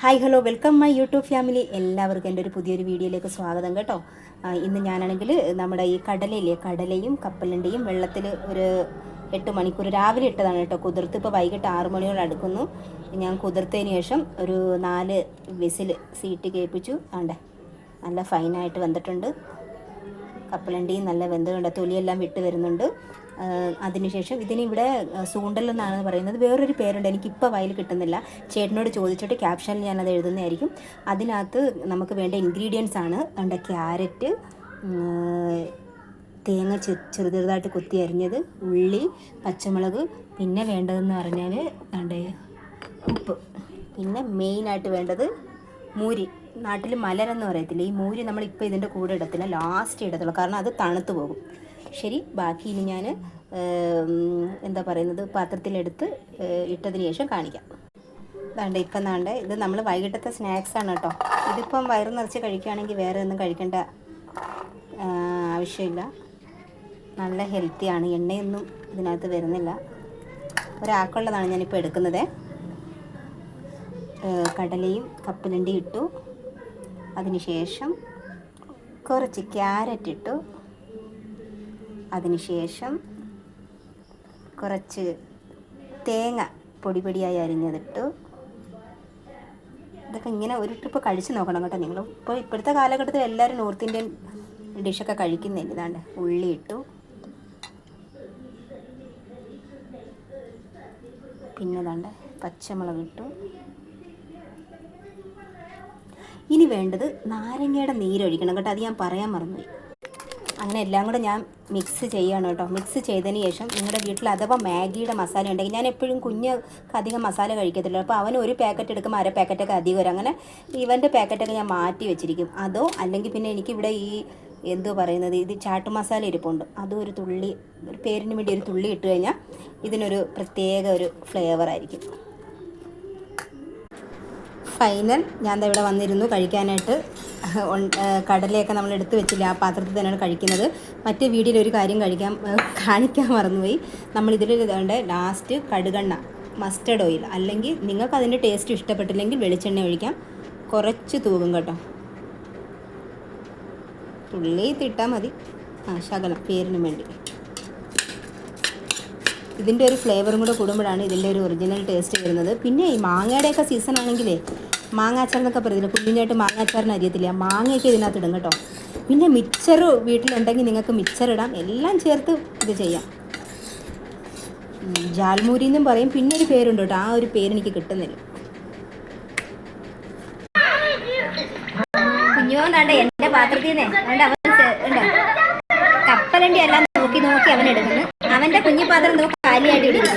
Hi hello welcome my YouTube family. എല്ലാവർക്കും എന്റെ ഒരു പുതിയൊരു വീഡിയോയിലേക്ക് സ്വാഗതം കേട്ടോ. ഇന്ന് ഞാനാണെങ്കിൽ നമ്മുടെ ഈ കടലയില്ലേ കടലയും കപ്പലിന്റെയും വെള്ളത്തിൽ ഒരു എട്ട് മണിക്കൂർ രാവിലെ ഇട്ടതാണ് കേട്ടോ. കുതിർത്ത് ഇപ്പോൾ വൈകിട്ട് ആറ് മണിയോട് അടുക്കുന്നു. ഞാൻ കുതിർത്തതിന് ശേഷം ഒരു നാല് വിസിൽ സീറ്റ് കേൾപ്പിച്ചു. ആണ്ടേ നല്ല ഫൈനായിട്ട് വന്നിട്ടുണ്ട് കപ്പലണ്ടിയും നല്ല വെന്തുകൊണ്ട് തൊലിയെല്ലാം വിട്ട് വരുന്നുണ്ട്. അതിനുശേഷം ഇതിനിവിടെ സൂണ്ടൽ എന്നാണ് പറയുന്നത്. വേറൊരു പേരുണ്ട് എനിക്കിപ്പോൾ വയൽ കിട്ടുന്നില്ല. ചേട്ടനോട് ചോദിച്ചിട്ട് ക്യാപ്ഷനിൽ ഞാനത് എഴുതുന്നതായിരിക്കും. അതിനകത്ത് നമുക്ക് വേണ്ട ഇൻഗ്രീഡിയൻസ് ആണ്. ഉണ്ട് ക്യാരറ്റ് തേങ്ങ ചെറു ചെറുതായിട്ട് കൊത്തി അരിഞ്ഞത് ഉള്ളി പച്ചമുളക് പിന്നെ വേണ്ടതെന്ന് പറഞ്ഞാൽ ഉണ്ട് ഉപ്പ്. പിന്നെ മെയിനായിട്ട് വേണ്ടത് മൂരി. നാട്ടിൽ മലരെന്ന് പറയത്തില്ല ഈ മൂരി നമ്മളിപ്പോൾ ഇതിന്റെ കൂടെ ഇടത്തില്ല ലാസ്റ്റ് ഇടത്തുള്ളൂ. കാരണം അത് തണുത്ത് പോകും. ശരി ബാക്കി ഇനി ഞാൻ എന്താ പറയുന്നത് പാത്രത്തിലെടുത്ത് ഇട്ടതിന് ശേഷം കാണിക്കാം. വേണ്ട ഇപ്പം നാണ്ട് ഇത് നമ്മൾ വൈകിട്ടത്തെ സ്നാക്സ് ആണ് കേട്ടോ. ഇതിപ്പം വയറ് നിറച്ച് കഴിക്കുകയാണെങ്കിൽ വേറെ ഒന്നും കഴിക്കേണ്ട ആവശ്യമില്ല. നല്ല ഹെൽത്തിയാണ് എണ്ണയൊന്നും ഇതിനകത്ത് വരുന്നില്ല. ഒരാൾക്കുള്ളതാണ് ഞാനിപ്പോൾ എടുക്കുന്നത്. കടലയും കപ്പലണ്ടി ഇട്ടു. അതിനുശേഷം കുറച്ച് ക്യാരറ്റ് ഇട്ടു. അതിനുശേഷം കുറച്ച് തേങ്ങ പൊടി പൊടിയായി അരിഞ്ഞതിട്ടു. ഇതൊക്കെ ഇങ്ങനെ ഒരു ട്രിപ്പ് കഴിച്ച് നോക്കണം കേട്ടോ നിങ്ങൾ. ഇപ്പോൾ ഇപ്പോഴത്തെ കാലഘട്ടത്തിൽ എല്ലാവരും നോർത്ത് ഇന്ത്യൻ ഡിഷൊക്കെ കഴിക്കുന്നില്ല ഇതാണ്ട് ഉള്ളി ഇട്ടു. പിന്നെ ഇതാണ്ട് പച്ചമുളക് ഇട്ടു. ഇനി വേണ്ടത് നാരങ്ങയുടെ നീരൊഴിക്കണം കേട്ടോ. അത് ഞാൻ പറയാൻ മറന്നുപോയി. അങ്ങനെ എല്ലാം കൂടെ ഞാൻ മിക്സ് ചെയ്യണം കേട്ടോ. മിക്സ് ചെയ്തതിന് ശേഷം നിങ്ങളുടെ വീട്ടിൽ അഥവാ മാഗിയുടെ മസാല ഉണ്ടെങ്കിൽ ഞാൻ എപ്പോഴും കുഞ്ഞ് അധികം മസാല കഴിക്കത്തില്ല. അപ്പോൾ അവൻ ഒരു പാക്കറ്റ് എടുക്കുമ്പോൾ അര പാക്കറ്റൊക്കെ അധികം വരും. അങ്ങനെ ഇവന്റെ പാക്കറ്റൊക്കെ ഞാൻ മാറ്റി വെച്ചിരിക്കും. അതോ അല്ലെങ്കിൽ പിന്നെ എനിക്കിവിടെ ഈ എന്തോ പറയുന്നത്? ഇത് ചാട്ട് മസാല ഇരിപ്പുണ്ട്. അതും ഒരു തുള്ളി ഒരു പേരിന് വേണ്ടി ഒരു തുള്ളി ഇട്ട് കഴിഞ്ഞാൽ ഇതിനൊരു പ്രത്യേക ഒരു ഫ്ലേവർ ആയിരിക്കും. ഫൈനൽ ഞാൻ ഇവിടെ വന്നിരുന്നു കഴിക്കാനായിട്ട്. കടലയൊക്കെ നമ്മൾ എടുത്ത് വെച്ചില്ല ആ പാത്രത്തിൽ തന്നെയാണ് കഴിക്കുന്നത്. മറ്റേ വീഡിയോയിൽ ഒരു കാര്യം കഴിക്കാൻ കാണിക്കാൻ മറന്നുപോയി. നമ്മൾ ഇതുകൊണ്ട് ലാസ്റ്റ് കടുകെണ്ണ മസ്റ്റർഡ് ഓയിൽ അല്ലെങ്കിൽ നിങ്ങൾക്ക് അതിന്റെ ടേസ്റ്റ് ഇഷ്ടപ്പെട്ടില്ലെങ്കിൽ വെളിച്ചെണ്ണ ഒഴിക്കാം. കുറച്ച് തൂകും കേട്ടോ. തുള്ളി തിട്ടാൽ മതി. ആ ശകലം പേരിന് വേണ്ടി. ഇതിന്റെ ഒരു ഫ്ലേവറും കൂടെ കൂടുമ്പോഴാണ് ഇതിന്റെ ഒരു ഒറിജിനൽ ടേസ്റ്റ് വരുന്നത്. പിന്നെ ഈ മാങ്ങയുടെയൊക്കെ സീസൺ ആണെങ്കിലേ മാങ്ങാച്ചാർ എന്നൊക്കെ പറയുന്നത് കുഞ്ഞിനായിട്ട് മാങ്ങാച്ചാറിന് അരിയത്തില്ല. മാങ്ങയൊക്കെ ഇതിനകത്ത് ഇടും കേട്ടോ. പിന്നെ മിക്സർ വീട്ടിലുണ്ടെങ്കിൽ നിങ്ങൾക്ക് മിക്സർ ഇടാം. എല്ലാം ചേർത്ത് ഇത് ചെയ്യാം. ജാൽമൂരി എന്നും പറയും. പിന്നെ ഒരു പേരുണ്ട് കേട്ടോ. ആ ഒരു പേര് എനിക്ക് കിട്ടുന്നില്ല. കുഞ്ഞോണ്ടാണ്ട് എന്റെ പാത്രത്തിൽ അവൻ കപ്പലണ്ടി എല്ലാം നോക്കി നോക്കി അവൻ എടുക്കുന്നു. അവന്റെ കുഞ്ഞിപ്പാത്രം നോക്കി കാലിയായിട്ട് ഇടിക്കുന്നു